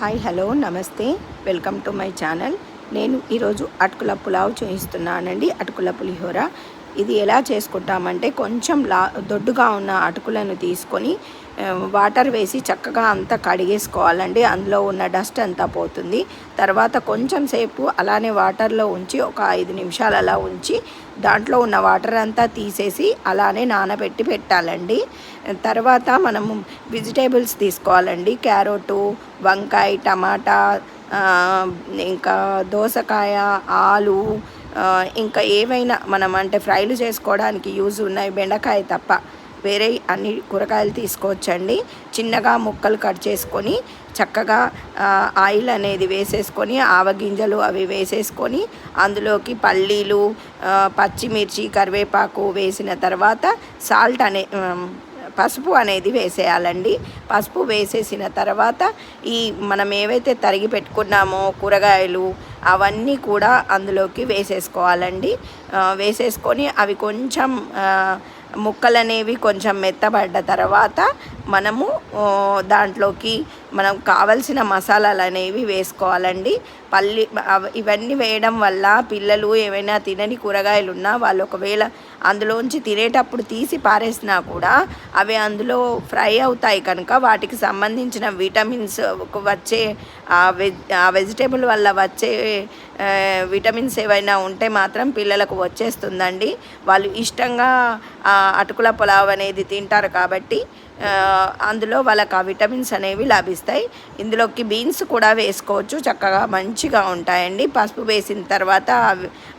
Hi hello నమస్తే. Welcome to my channel. నేను ఈరోజు అటుకుల పులావ్ చేయిస్తున్నానండి. అటుకుల పులిహోర. ఇది ఎలా చేసుకుంటామంటే కొంచెం లా దొడ్డుగా ఉన్న అటుకులను తీసుకొని వాటర్ వేసి చక్కగా అంతా కడిగేసుకోవాలండి. అందులో ఉన్న డస్ట్ అంతా పోతుంది. తర్వాత కొంచెం సేపు అలానే వాటర్లో ఉంచి ఒక ఐదు నిమిషాలు అలా ఉంచి దాంట్లో ఉన్న వాటర్ అంతా తీసేసి అలానే నానబెట్టి పెట్టాలండి. తర్వాత మనము వెజిటేబుల్స్ తీసుకోవాలండి. క్యారెటు వంకాయ టమాటా ఇంకా దోసకాయ ఆలు ఇంకా ఏవైనా మనం అంటే ఫ్రైలు చేసుకోవడానికి యూజ్ ఉన్నాయి బెండకాయ తప్ప. వేరే అన్ని కూరగాయలు తీసుకోవచ్చండి. చిన్నగా ముక్కలు కట్ చేసుకొని చక్కగా ఆయిల్ అనేది వేసేసుకొని ఆవగింజలు అవి వేసేసుకొని అందులోకి పల్లీలు పచ్చిమిర్చి కరివేపాకు వేసిన తర్వాత సాల్ట్ అనే పసుపు అనేది వేసేయాలండి. పసుపు వేసేసిన తర్వాత ఈ మనం ఏవైతే తరిగి పెట్టుకున్నామో కూరగాయలు అవన్నీ కూడా అందులోకి వేసేసుకోవాలండి. వేసేసుకొని అవి కొంచెం ముక్కలనేవి ముక్కలు అనేవి కొంచెం మెత్తబడ్డ తర్వాత మనము దాంట్లోకి మనం కావలసిన మసాలాలు అనేవి వేసుకోవాలండి. పల్లి ఇవన్నీ వేయడం వల్ల పిల్లలు ఏమైనా తినని కూరగాయలు ఉన్నా వాళ్ళు ఒకవేళ అందులోంచి తినేటప్పుడు తీసి పారేసినా కూడా అవి అందులో ఫ్రై అవుతాయి కనుక వాటికి సంబంధించిన విటమిన్స్ వచ్చే ఆ వెజిటేబుల్ వల్ల వచ్చే విటమిన్స్ ఏవైనా ఉంటే మాత్రం పిల్లలకు వచ్చేస్తుందండి. వాళ్ళు ఇష్టంగా అటుకుల పులావ్ అనేది తింటారు కాబట్టి అందులో వాళ్ళకి ఆ విటమిన్స్ అనేవి లభిస్తాయి. ఇందులోకి బీన్స్ కూడా వేసుకోవచ్చు. చక్కగా మంచిగా ఉంటాయండి. పసుపు వేసిన తర్వాత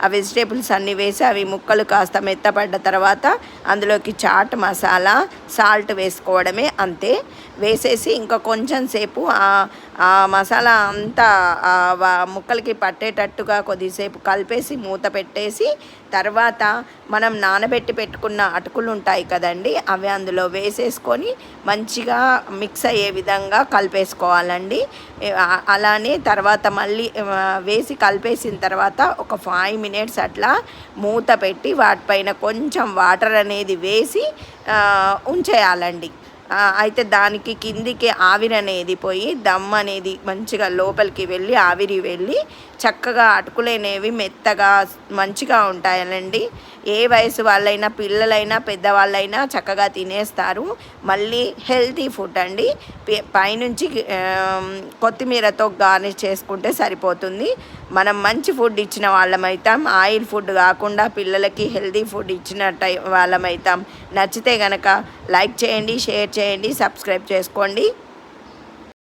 ఆ వెజిటేబుల్స్ అన్నీ వేసి అవి ముక్కలు కాస్త మెత్తపడ్డ తర్వాత అందులోకి చాట్ మసాలా సాల్ట్ వేసుకోవడమే అంతే. వేసేసి ఇంకా కొంచెం సేపు ఆ మసాలా అంతా ముక్కలకి పట్టేటట్టుగా కొద్దిసేపు కలిపేసి మూత పెట్టేసి తర్వాత మనం నానబెట్టి పెట్టుకున్న అటుకులు ఉంటాయి కదండి అవి అందులో వేసేసుకొని మంచిగా మిక్స్ అయ్యే విధంగా కలిపేసుకోవాలండి. అలానే తర్వాత మళ్ళీ వేసి కలిపేసిన తర్వాత ఒక ఫైవ్ మినిట్స్ అట్లా మూత పెట్టి వాటిపైన కొంచెం వాటర్ అనేది వేసి ఉంచేయాలండి. అయితే దానికి కిందికి ఆవిరి అనేది పోయి దమ్ అనేది మంచిగా లోపలికి వెళ్ళి ఆవిరి వెళ్ళి చక్కగా అటుకులు అనేవి మెత్తగా మంచిగా ఉంటాయనండి ఏ వయసు వాళ్ళైనా పిల్లలైనా పెద్దవాళ్ళైనా చక్కగా తినేస్తారు. మళ్ళీ హెల్తీ ఫుడ్ అండి. పైనుంచి కొత్తిమీరతో గార్నిష్ చేసుకుంటే సరిపోతుంది. మనం మంచి ఫుడ్ ఇచ్చిన వాళ్ళమైతాం. ఆయిల్ ఫుడ్ కాకుండా పిల్లలకి హెల్తీ ఫుడ్ ఇచ్చినట్టు వాళ్ళమైతాం. నచ్చితే గనక లైక్ చేయండి షేర్ చేయండి సబ్స్క్రైబ్ చేసుకోండి.